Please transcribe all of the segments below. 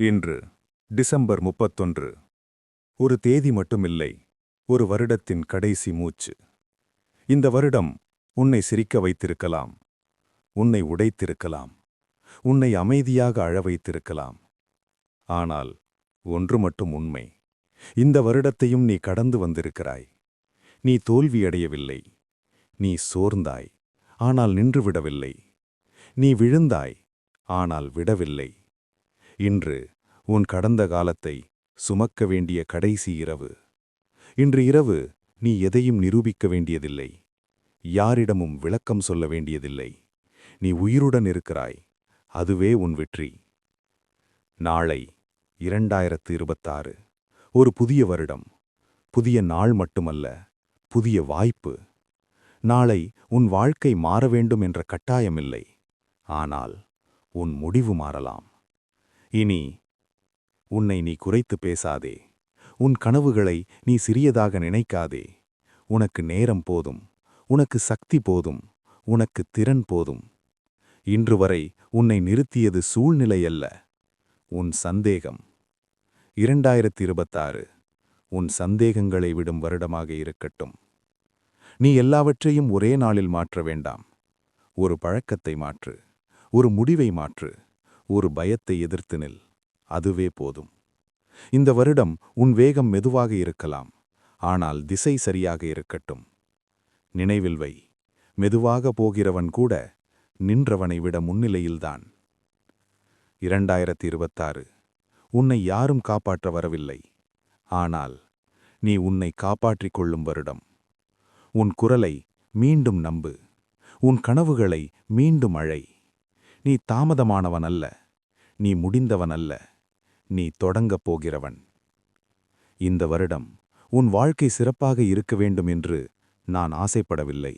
இன்று டிசம்பர் முப்பத்தொன்று. ஒரு தேதி மட்டுமில்லை ஒரு வருடத்தின் கடைசி மூச்சு. இந்த வருடம் உன்னை சிரிக்க வைத்திருக்கலாம் உன்னை உடைத்திருக்கலாம் உன்னை அமைதியாக அழ வைத்திருக்கலாம். ஆனால் ஒன்று மட்டும் உண்மை இந்த வருடத்தையும் நீ கடந்து வந்திருக்கிறாய். நீ தோல்வியடையவில்லை நீ சோர்ந்தாய் ஆனால் நின்றுவிடவில்லை நீ விழுந்தாய் ஆனால் விடவில்லை. இன்று உன் கடந்த காலத்தை சுமக்க வேண்டிய கடைசி இரவு. இன்று இரவு நீ எதையும் நிரூபிக்க வேண்டியதில்லை. யாரிடமும் விளக்கம் சொல்ல வேண்டியதில்லை. நீ உயிருடன் இருக்கிறாய். அதுவே உன் வெற்றி. நாளை இரண்டாயிரத்து இருபத்தாறு ஒரு புதிய வருடம். புதிய நாள் மட்டுமல்ல புதிய வாய்ப்பு. நாளை உன் வாழ்க்கை மாற வேண்டும் என்ற கட்டாயமில்லை. ஆனால் உன் முடிவு மாறலாம். இனி உன்னை நீ குறைத்து பேசாதே. உன் கனவுகளை நீ சிறியதாக நினைக்காதே. உனக்கு நேரம் போதும். உனக்கு சக்தி போதும். உனக்கு திறன் போதும். இன்று வரை உன்னை நிறுத்தியது சூழ்நிலை அல்ல. உன் சந்தேகம். இரண்டாயிரத்தி இருபத்தாறு உன் சந்தேகங்களை விடும் வருடமாக இருக்கட்டும். நீ எல்லாவற்றையும் ஒரே நாளில் மாற்ற வேண்டாம். ஒரு பழக்கத்தை மாற்று. ஒரு முடிவை மாற்று. ஒரு பயத்தை எதிர்த்து நில். அதுவே போதும். இந்த வருடம் உன் வேகம் மெதுவாக இருக்கலாம். ஆனால் திசை சரியாக இருக்கட்டும். நினைவில் வை. மெதுவாக போகிறவன் கூட நின்றவனை விட முன்னிலையில்தான். இரண்டாயிரத்தி இருபத்தாறு உன்னை யாரும் காப்பாற்ற வரவில்லை. ஆனால் நீ உன்னை காப்பாற்றிக் கொள்ளும் வருடம். உன் குரலை மீண்டும் நம்பு. உன் கனவுகளை மீண்டும் அழை. நீ தாமதமானவன் அல்ல நீ முடிந்தவன் அல்ல நீ தொடங்கப் போகிறவன். இந்த வருடம் உன் வாழ்க்கை சிறப்பாக இருக்க வேண்டும் என்று நான் ஆசைப்படவில்லை.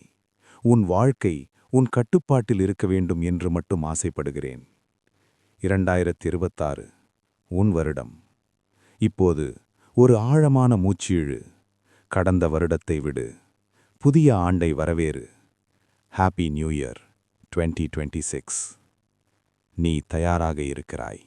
உன் வாழ்க்கை உன் கட்டுப்பாட்டில் இருக்க வேண்டும் என்று மட்டும் ஆசைப்படுகிறேன். இரண்டாயிரத்தி இருபத்தாறு உன் வருடம். இப்போது ஒரு ஆழமான மூச்சீழு. கடந்த வருடத்தை விடு. புதிய ஆண்டை வரவேறு. Happy new year twenty twenty six நீ தயாராக இருக்கிறாய்.